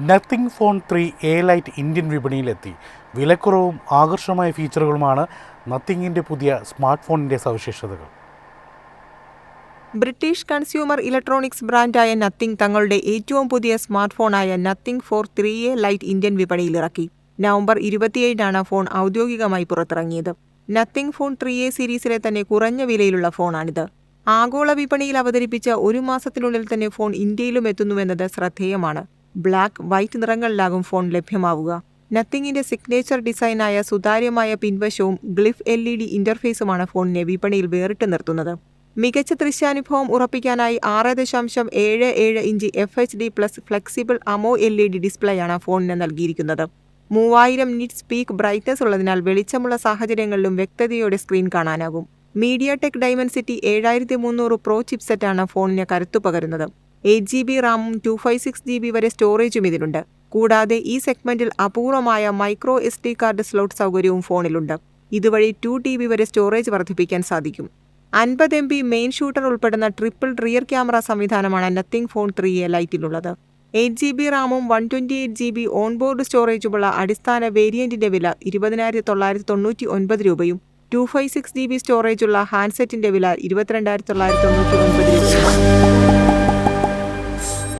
Nothing phone three A light Indian വിപണിയിലെത്തി. വിലക്കുറവും ആകർഷകമായ ഫീച്ചറുകളുമാണ് നത്തിങ്ങിന്റെ പുതിയ സ്മാർട്ട് ഫോണിന്റെ സവിശേഷതകൾ. ബ്രിട്ടീഷ് കൺസ്യൂമർ ഇലക്ട്രോണിക്സ് ബ്രാൻഡായ നത്തിങ് തങ്ങളുടെ ഏറ്റവും പുതിയ smart ഫോണായ nothing four three A light Indian വിപണിയിലിറക്കി. November ഇരുപത്തിയേഴിനാണ് ഫോൺ ഔദ്യോഗികമായി പുറത്തിറങ്ങിയത്. നത്തിങ് ഫോൺ ത്രീ എ സീരീസിലെ തന്നെ കുറഞ്ഞ വിലയിലുള്ള ഫോണാണിത് ആഗോള വിപണിയിൽ അവതരിപ്പിച്ച ഒരു മാസത്തിനുള്ളിൽ തന്നെ ഫോൺ ഇന്ത്യയിലും എത്തുന്നുവെന്നത് ശ്രദ്ധേയമാണ്. ബ്ലാക്ക് വൈറ്റ് നിറങ്ങളിലാകും ഫോൺ ലഭ്യമാവുക. നത്തിങ്ങിന്റെ സിഗ്നേച്ചർ ഡിസൈനായ സുതാര്യമായ പിൻവശവും ഗ്ലിഫ് എൽ ഇ ഡി ഇന്റർഫേസുമാണ് ഫോണിനെ വിപണിയിൽ വേറിട്ട് നിർത്തുന്നത്. മികച്ച ദൃശ്യാനുഭവം ഉറപ്പിക്കാനായി ആറ് ദശാംശം ഏഴ് ഏഴ് inch F H D plus flexible AMOLED ഡിസ്പ്ലേയാണ് ഫോണിന് നൽകിയിരിക്കുന്നത്. മൂവായിരം നിറ്റ് സ്പീക്ക് ബ്രൈറ്റ്നസ് ഉള്ളതിനാൽ വെളിച്ചമുള്ള സാഹചര്യങ്ങളിലും വ്യക്തതയോടെ സ്ക്രീൻ കാണാനാകും. മീഡിയ ടെക് ഡൈമൻസിറ്റി ഏഴായിരത്തി മുന്നൂറ് പ്രോ ചിപ്സെറ്റാണ് ഫോണിന് കരുത്തു പകരുന്നത്. എയ്റ്റ് ജി ബി റാമും two five six G B വരെ സ്റ്റോറേജും ഇതിലുണ്ട്. കൂടാതെ ഈ സെഗ്മെന്റിൽ അപൂർവമായ micro S D card slot സൗകര്യവും ഫോണിലുണ്ട്. ഇതുവഴി ടു ടി ബി വരെ സ്റ്റോറേജ് വർദ്ധിപ്പിക്കാൻ സാധിക്കും. അൻപത് എം ബി മെയിൻ ഷൂട്ടർ ഉൾപ്പെടുന്ന ട്രിപ്പിൾ റിയർ ക്യാമറ സംവിധാനമാണ് നത്തിങ് ഫോൺ ത്രീ എ ലൈറ്റിലുള്ളത് എയ്റ്റ് ജി ബി റാമും one twenty eight G B onboard സ്റ്റോറേജുമുള്ള അടിസ്ഥാന വേരിയന്റിന്റെ വില ഇരുപതിനായിരത്തി തൊള്ളായിരത്തി തൊണ്ണൂറ്റി ഒൻപത് രൂപയും two five six G B സ്റ്റോറേജുള്ള ഹാൻഡ്സെറ്റിന്റെ വില ഇരുപത്തിരണ്ടായിരത്തി തൊള്ളായിരത്തി തൊണ്ണൂറ്റി ഒൻപത് രൂപയും